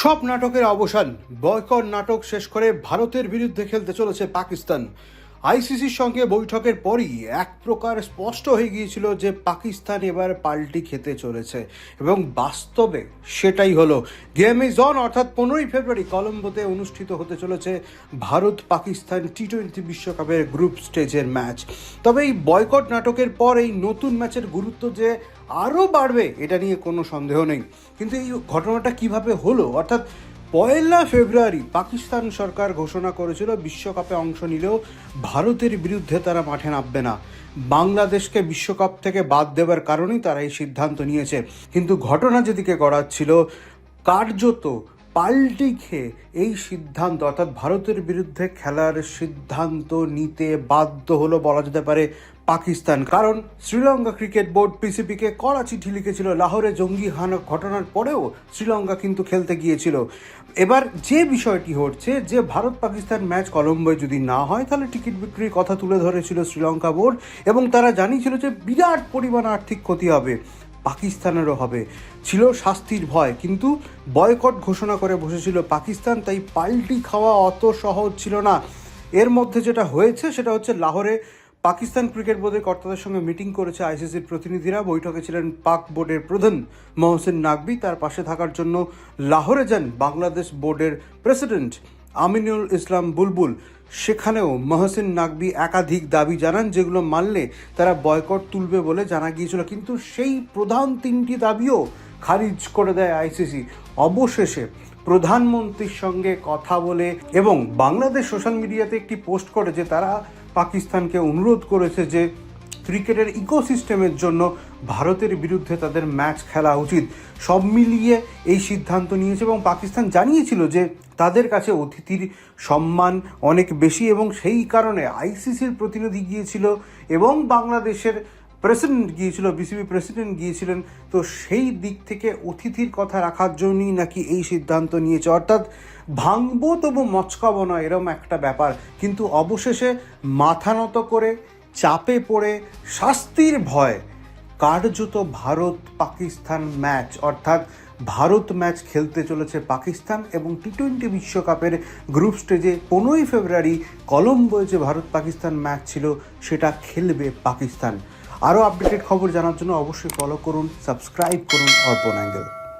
সব নাটকের অবসান বয়কট নাটক শেষ করে ভারতের বিরুদ্ধে খেলতে চলেছে পাকিস্তান। আইসিসির সঙ্গে বৈঠকের পরই এক প্রকার স্পষ্ট হয়ে গিয়েছিল যে পাকিস্তান এবার পাল্টি খেতে চলেছে এবং বাস্তবে সেটাই হলো। গেম ইজ অন অর্থাৎ পনেরোই ফেব্রুয়ারি কলম্বোতে অনুষ্ঠিত হতে চলেছে ভারত পাকিস্তান টি টোয়েন্টি বিশ্বকাপের গ্রুপ স্টেজের ম্যাচ তবে এই বয়কট নাটকের পর এই নতুন ম্যাচের গুরুত্ব যে আরও বাড়বে, এটা নিয়ে কোনো সন্দেহ নেই। কিন্তু এই ঘটনাটা কীভাবে হলো? অর্থাৎ পয়লা ফেব্রুয়ারি পাকিস্তান সরকার ঘোষণা করেছিল বিশ্বকাপে অংশ নিলেও ভারতের বিরুদ্ধে তারা মাঠে নামবে না। বাংলাদেশকে বিশ্বকাপ থেকে বাদ দেওয়ার কারণেই তারা এই সিদ্ধান্ত নিয়েছে। কিন্তু ঘটনা যেদিকে গড়াচ্ছিল, কার্যত পাল্টি খেয়ে এই সিদ্ধান্ত, অর্থাৎ ভারতের বিরুদ্ধে খেলার সিদ্ধান্ত নিতে বাধ্য হলো বলা যেতে পারে পাকিস্তান। কারণ শ্রীলঙ্কা ক্রিকেট বোর্ড পিসিপিকে কড়া চিঠি লিখেছিল, লাহোরে জঙ্গি হানা ঘটনার পরেও শ্রীলঙ্কা কিন্তু খেলতে গিয়েছিল। এবার যে বিষয়টি হচ্ছে যে ভারত পাকিস্তান ম্যাচ কলম্বোয় যদি না হয়, তাহলে টিকিট বিক্রির কথা তুলে ধরেছিল শ্রীলঙ্কা বোর্ড এবং তারা জানিয়েছিল যে বিরাট পরিমাণ আর্থিক ক্ষতি হবে। পাকিস্তানেরও হবে। ছিল শাস্তির ভয়, কিন্তু বয়কট ঘোষণা করে বসেছিল পাকিস্তান, তাই পাল্টি খাওয়া অত সহজ ছিল না। এর মধ্যে যেটা হয়েছে, সেটা হচ্ছে লাহোরে পাকিস্তান ক্রিকেট বোর্ডের কর্তাদের সঙ্গে মিটিং করেছে আইসিসির প্রতিনিধিরা। বৈঠকে ছিলেন পাক বোর্ডের প্রধান মহসিন নাকবি তার পাশে থাকার জন্য লাহোরে যান বাংলাদেশ বোর্ডের প্রেসিডেন্ট। আমিনুল ইসলাম বুলবুল, সেখানেও মহসিন নাকবি একাধিক দাবি জানান যেগুলো মানলে তারা বয়কট তুলবে বলে জানা গিয়েছিল। কিন্তু সেই প্রধান তিনটি দাবিও খারিজ করে দেয় আইসিসি। অবশেষে প্রধানমন্ত্রীর সঙ্গে কথা বলে এবং বাংলাদেশ সোশ্যাল মিডিয়াতে একটি পোস্ট করে যে তারা পাকিস্তানকে অনুরোধ করেছে যে ক্রিকেটের ইকোসিস্টেমের জন্য ভারতের বিরুদ্ধে তাদের ম্যাচ খেলা উচিত। সব মিলিয়ে এই সিদ্ধান্ত নিয়েছে এবং পাকিস্তান জানিয়েছিল যে তাদের কাছে অতিথির সম্মান অনেক বেশি এবং সেই কারণে আইসিসির প্রতিনিধি গিয়েছিল এবং বাংলাদেশের প্রেসিডেন্ট গিয়েছিল, বিসিবি প্রেসিডেন্ট গিয়েছিলেন। তো সেই দিক থেকে অতিথির কথা রাখার জন্যই নাকি এই সিদ্ধান্ত নিয়েছে। অর্থাৎ ভাঙবো তবু মচকাবো না এরম একটা ব্যাপার। কিন্তু অবশেষে মাথা নত করে চাপে পড়ে শাস্তির ভয়। কার্যত ভারত পাকিস্তান ম্যাচ, অর্থাৎ ভারত ম্যাচ খেলতে চলেছে পাকিস্তান এবং টি টোয়েন্টি বিশ্বকাপের গ্রুপ স্টেজে পনেরোই ফেব্রুয়ারি কলম্বোয় যে ভারত পাকিস্তান ম্যাচ ছিল, সেটা খেলবে পাকিস্তান। আরও আপডেটেড খবর জানার জন্য অবশ্যই ফলো করুন সাবস্ক্রাইব করুন অর্পণ অ্যাঙ্গেল।